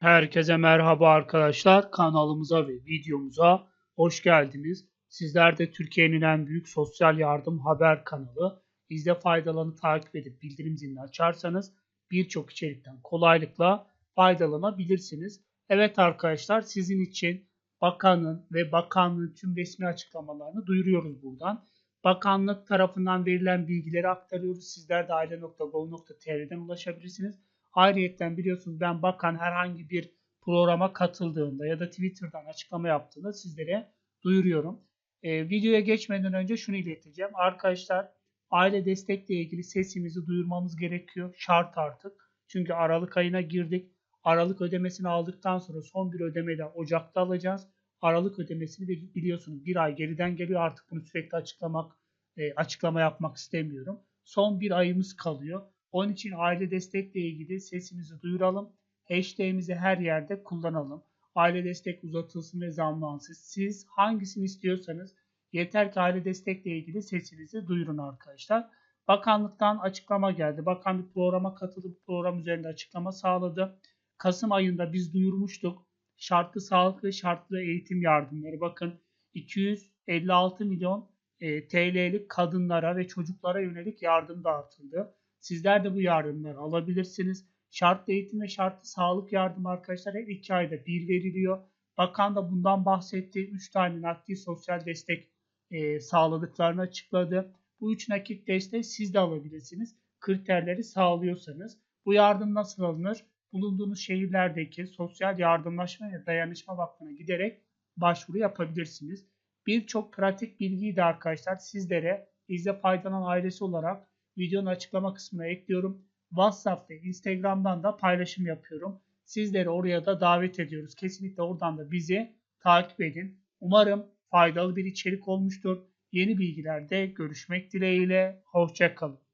Herkese merhaba arkadaşlar. Kanalımıza ve videomuza hoş geldiniz. Sizler de Türkiye'nin en büyük sosyal yardım haber kanalı. İzle faydalarını takip edip bildirim zilini açarsanız birçok içerikten kolaylıkla faydalanabilirsiniz. Evet arkadaşlar sizin için bakanın ve bakanlığın tüm resmi açıklamalarını duyuruyoruz buradan. Bakanlık tarafından verilen bilgileri aktarıyoruz. Sizler de aile.gov.tr'den ulaşabilirsiniz. Ayrıyeten biliyorsunuz ben bakan herhangi bir programa katıldığında ya da Twitter'dan açıklama yaptığında sizlere duyuruyorum. Ee, videoya geçmeden önce şunu ileteceğim. Arkadaşlar aile destekle ilgili sesimizi duyurmamız gerekiyor. Şart artık. Çünkü Aralık ayına girdik. Aralık ödemesini aldıktan sonra son bir ödemeyi de Ocak'ta alacağız. Aralık ödemesini biliyorsunuz bir ay geriden geliyor. Artık bunu sürekli açıklamak, e, açıklama yapmak istemiyorum. Son bir ayımız kalıyor. Onun için aile destekle ilgili sesimizi duyuralım. Hashtag'imizi her yerde kullanalım. Aile destek uzatılsın ve zamlansın. Siz hangisini istiyorsanız yeter ki aile destekle ilgili sesinizi duyurun arkadaşlar. Bakanlıktan açıklama geldi. Bakan bir programa katılıp program üzerinde açıklama sağladı. Kasım ayında biz duyurmuştuk. Şartlı sağlık ve şartlı eğitim yardımları. Bakın 256 milyon e, TL'lik kadınlara ve çocuklara yönelik yardım dağıtıldı. Sizler de bu yardımları alabilirsiniz. Şartlı eğitim ve şartlı sağlık yardımı arkadaşlar her 2 ayda bir veriliyor. Bakan da bundan bahsetti. 3 tane nakdi sosyal destek e, sağladıklarını açıkladı. Bu 3 nakit desteği siz de alabilirsiniz. Kriterleri sağlıyorsanız. Bu yardım nasıl alınır? Bulunduğunuz şehirlerdeki Sosyal Yardımlaşma ve Dayanışma Vakfı'na giderek başvuru yapabilirsiniz. Birçok pratik bilgiyi de arkadaşlar sizlere izle faydalan ailesi olarak videonun açıklama kısmına ekliyorum. WhatsApp ve Instagram'dan da paylaşım yapıyorum. Sizleri oraya da davet ediyoruz. Kesinlikle oradan da bizi takip edin. Umarım faydalı bir içerik olmuştur. Yeni bilgilerde görüşmek dileğiyle. Hoşçakalın.